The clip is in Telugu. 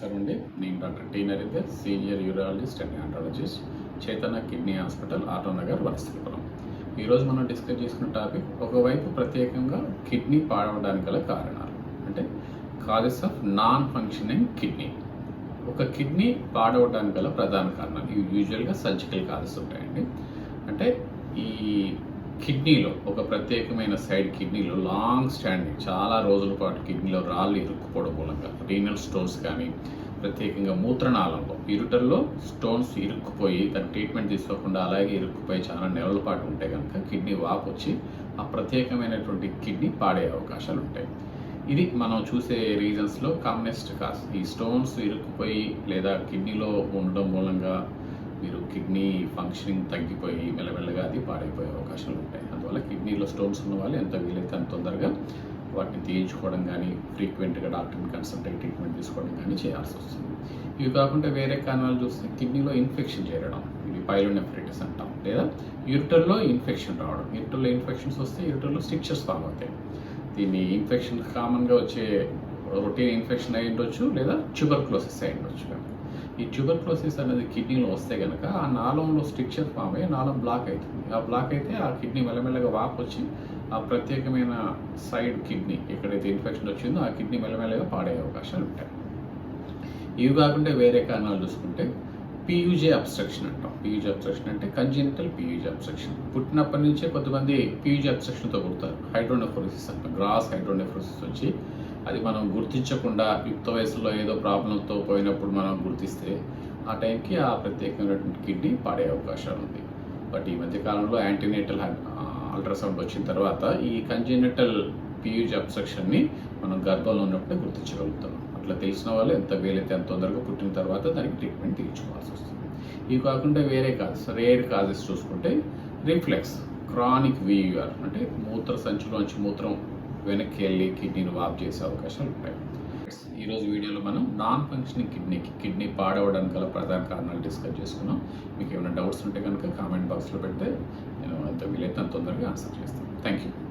నమస్కారం అండి. నేను doctor T Narender senior urologist and andrologist Chaitanya kidney hospital Autonagar Valasapuram ఈరోజు మనం డిస్కస్ చేసుకున్న టాపిక్ ఒకవైపు ప్రత్యేకంగా కిడ్నీ పాడవడానికి గల కారణాలు. అంటే causes of non functioning kidney. ఒక కిడ్నీ పాడవడానికి గల ప్రధాన కారణాలు ఇవి యూజువల్గా సర్జికల్ కాజెస్ ఉంటాయండి. అంటే ఈ కిడ్నీలో ఒక ప్రత్యేకమైన సైడ్ కిడ్నీలో లాంగ్ స్టాండింగ్ చాలా రోజుల పాటు కిడ్నీలో రాళ్ళు ఇరుక్కుపోవడం మూలంగా రీనల్ స్టోన్స్ కానీ ప్రత్యేకంగా మూత్రనాళంలో ఇరుటల్లో స్టోన్స్ ఇరుక్కుపోయి దాని ట్రీట్మెంట్ తీసుకోకుండా అలాగే ఇరుక్కుపోయి చాలా నెలల పాటు ఉంటే కనుక కిడ్నీ వాపు వచ్చి ఆ ప్రత్యేకమైనటువంటి కిడ్నీ పాడే అవకాశాలు ఉంటాయి. ఇది మనం చూసే రీజన్స్లో కామనెస్ట్ కాస్ ఈ స్టోన్స్ ఇరుక్కుపోయి లేదా కిడ్నీలో ఉండడం మూలంగా కిడ్నీ ఫంక్షనింగ్ తగ్గిపోయి మెల్లమెల్లగా అది పాడైపోయే అవకాశాలు ఉంటాయి. అందువల్ల కిడ్నీలో స్టోన్స్ ఉన్న వాళ్ళు ఎంత వీలైతే అంత తొందరగా వాటిని తీయించుకోవడం కానీ ఫ్రీక్వెంట్గా డాక్టర్ని కన్సల్ట్ అయ్యి ట్రీట్మెంట్ తీసుకోవడం కానీ చేయాల్సి వస్తుంది. ఇవి కాకుండా వేరే కారణాలు చూస్తే కిడ్నీలో ఇన్ఫెక్షన్ చేరడం ఇవి పైలోనెఫ్రైటిస్ అంటాం. లేదా యూరిటల్లో ఇన్ఫెక్షన్ రావడం. యూరిటల్లో ఇన్ఫెక్షన్స్ వస్తే యూరిటల్లో స్టిక్చర్స్ ఫామ్ అవుతాయి. దీన్ని ఇన్ఫెక్షన్ కామన్గా వచ్చే రొటీన్ ఇన్ఫెక్షన్ అయి ఉండొచ్చు లేదా ట్యూబర్క్లోసిస్ అయి ఉండొచ్చు ఈ ట్యూబర్క్లోసిస్ అనేది కిడ్నీలో వస్తే కనుక ఆ నాళంలో స్ట్రిక్చర్ ఫామ్ అయ్యి నాళం బ్లాక్ అవుతుంది. ఆ బ్లాక్ అయితే ఆ కిడ్నీ మెల్లమెల్లగా వాపు వచ్చి ఆ ప్రత్యేకమైన సైడ్ కిడ్నీ ఎక్కడైతే ఇన్ఫెక్షన్ వచ్చిందో ఆ కిడ్నీ మెల్లమెల్లగా పాడే అవకాశాలు ఉంటాయి. ఇవి కాకుండా వేరే కారణాలు చూసుకుంటే పీయూజే అబ్స్ట్రక్షన్ అంటాం. పీయూజీ అబ్స్ట్రక్షన్ అంటే congenital P U J obstruction. పుట్టినప్పటి నుంచే కొంతమంది పీయూజీ అబ్స్ట్రక్షన్తో పుడతారు. హైడ్రోనెఫ్రోసిస్ అంటాం. గ్రాస్ హైడ్రోనెఫ్రోసిస్ వచ్చి అది మనం గుర్తించకుండా యుక్త వయసులో ఏదో ప్రాబ్లంతో పోయినప్పుడు మనం గుర్తిస్తే ఆ టైంకి ఆ ప్రత్యేకమైనటువంటి కిడ్నీ పాడే అవకాశాలు ఉంది. బట్ ఈ మధ్యకాలంలో యాంటీనేటల్ అల్ట్రాసౌండ్ వచ్చిన తర్వాత ఈ కంజెనిటల్ పీయూజీ అబ్సెక్షన్ని మనం గర్భంలో ఉన్నప్పుడే గుర్తించగలుగుతాం. అట్లా తెలిసిన వాళ్ళు ఎంత వీలైతే అంత తొందరగా పుట్టిన తర్వాత దానికి ట్రీట్మెంట్ తీర్చుకోవాల్సి వస్తుంది. ఇవి కాకుండా వేరే కాజెస్ రేర్ కాజెస్ చూసుకుంటే రిఫ్లెక్స్ క్రానిక్ వీఆర్ అంటే మూత్ర సంచులోంచి మూత్రం వెనక్కి వెళ్ళి కిడ్నీని వాప్ చేసే అవకాశాలు ఉంటాయి. ఈరోజు వీడియోలో మనం నాన్ ఫంక్షనింగ్ కిడ్నీకి కిడ్నీ పాడవడానికి గల ప్రధాన కారణాలు డిస్కస్ చేసుకున్నాం. మీకు ఏమైనా డౌట్స్ ఉంటే కనుక కామెంట్ బాక్స్లో పెడితే నేను ఎంత వీలైతే అంత తొందరగా ఆన్సర్ చేస్తాను థ్యాంక్ యూ